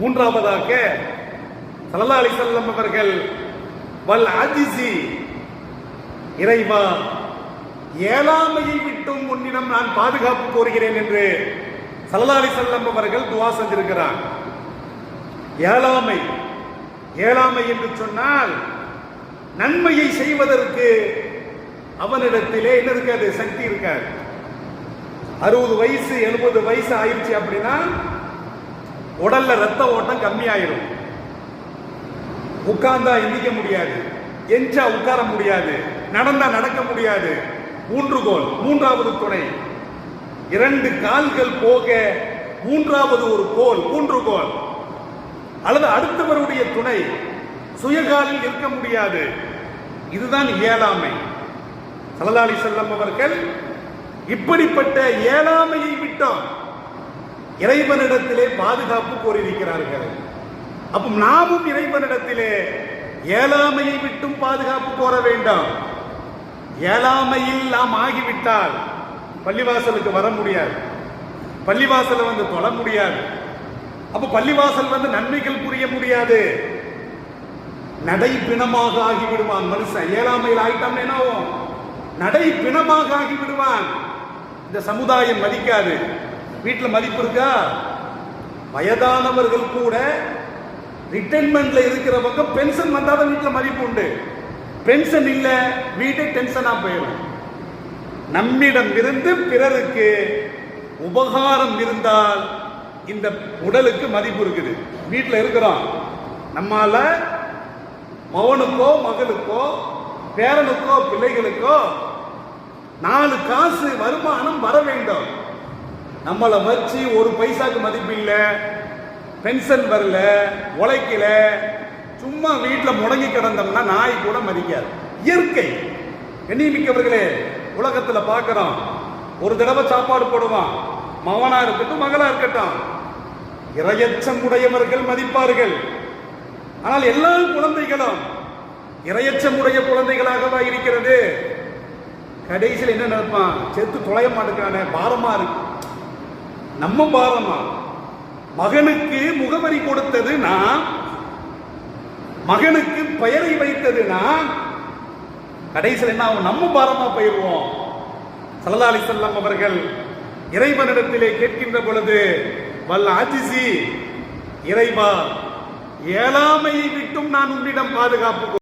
மூன்றாவதாக சல்லா அலி செல்லம் அவர்கள் வல் அஜிசி இறைவா ஏழாமையை விட்டும் உன்னிடம் நான் பாதுகாப்பு கோருகிறேன் என்று சல்லா அலி செல்லம் அவர்கள் துவா செஞ்சிருக்கிறார். ஏழாமை ஏழாமை என்று சொன்னால் நன்மையை செய்வதற்கு அவனிடத்திலே என்ன இருக்காது? சக்தி இருக்காது. அறுபது வயசு எழுபது வயசு ஆயிடுச்சு அப்படின்னா உடல்ல ரத்த ஓட்டம் கம்மியாயிரும். உட்கார்ந்தா எந்திக்க முடியாது. எஞ்சா உட்கார முடியாது. நடந்தா நடக்க முடியாது. ஊன்றுகோல் மூன்றாவது துணை. இரண்டு கால்கள் போக மூன்றாவது ஒரு கோல் ஊன்றுகோல் அல்லது அடுத்தவருடைய துணை. சுயகாலில் இருக்க முடியாது. இதுதான் இயலாமை. சல்லல்லாஹு செல்லம் அவர்கள் இப்படிப்பட்ட ஏழாமையை விட்டோம். இறைவனிடத்திலே பாதுகாப்பு கோரியிருக்கிறார்கள். அப்போ நாமும் இறைவனிடத்திலே ஏழாமையை விட்டும் பாதுகாப்பு கோர வேண்டாம். ஏழாமையில் நாம் ஆகிவிட்டால் பள்ளிவாசலுக்கு வர முடியாது. பள்ளிவாசலை வந்து தொழ முடியாது. அப்போ பள்ளிவாசல் வந்து நன்மைகள் புரிய முடியாது. நடை பிணமாக ஆகிவிடுவான் மனுஷன். ஏழாமையில் ஆயிட்டான் என்ன ஆகும்? நடை பிணமாக ஆகிவிடுவான். இந்த சமுதாயம் மதிக்காது. வீட்டில் மதிப்பு இருக்கா? வயதானவர்கள் கூட ரிட்டைர்மெண்ட்ல இருக்கிறவங்க பென்ஷன் வந்தாதான் வீட்டில் மதிப்பு உண்டு. பென்ஷன் இல்லை வீட்டை டென்ஷனா போயிடும் நம்மிடம் இருந்து பிறருக்கு உபகாரம் இருந்தால் இந்த உடலுக்கு மதிப்பு இருக்குது. வீட்டில் இருக்கிறோம் நம்மால மகனுக்கோ மகளுக்கோ பேரனுக்கோ பிள்ளைகளுக்கோ நாலு காசு வருமானம் வர வேண்டும். நம்மளை வச்சு ஒரு பைசாக்கு மதிப்பு இல்லை பென்ஷன் வரல உழைக்கல சும்மா வீட்டில் முடங்கி கிடந்தோம்னா நாய் கூட மதிக்காது. இயற்கை. எண்ணிமிக்கவர்களே உலகத்தில் பார்க்குறோம் ஒரு தடவை சாப்பாடு போடுவான். மகனாக இருக்கட்டும் மகளாக இருக்கட்டும். இரையச்சம் உடையவர்கள் மதிப்பார்கள். ஆனால் எல்லா குழந்தைகளும் இரையச்சம் உடைய குழந்தைகளாகவா இருக்கிறது. கடைசியில் என்ன நினைப்பான்? செத்து தொலைய மாட்டேங்கிறானே பாரமாக இருக்கு. நம்ம பாரமா? மகனுக்கு முகவரி கொடுத்தது நான் மகனுக்கு பெயரை வைத்தது நான் கடைசியில் என்ன ஆகும்? நம்ம பாரமா போயிடுவோம். சல்லா செல்லம் அவர்கள் இறைவனிடத்திலே கேட்கின்ற பொழுது வல்ல ஆஜிசி இறைவா ஏழாமையை விட்டும் நான் உன்னிடம் பாதுகாப்பு